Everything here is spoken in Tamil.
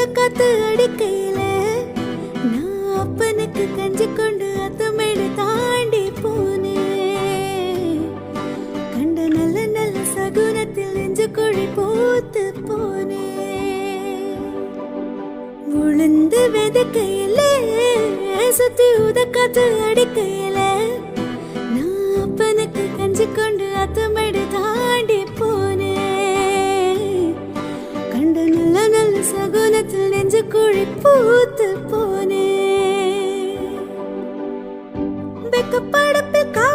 அந்த காத்து அடிக்கையில நான் அப்பனுக்கு கஞ்சி கொண்டு அத்தமேடு தாண்டி போனேன். கண்ட நல்ல நல்ல சகுனத்தில் நெஞ்சு குழி போத்து போனேன். உளுந்து வெதக்கையில சுத்தி உத காத்து அடிக்கையில நான் அப்பனுக்கு கஞ்சி கொண்டு அத்தமேடு தாண்டி போனேன். கண்ட நல்ல நல்ல சகுன சகுனத்தில் நெஞ்சு குழி பூத்து போனே வெக்கப்படப்பில் கா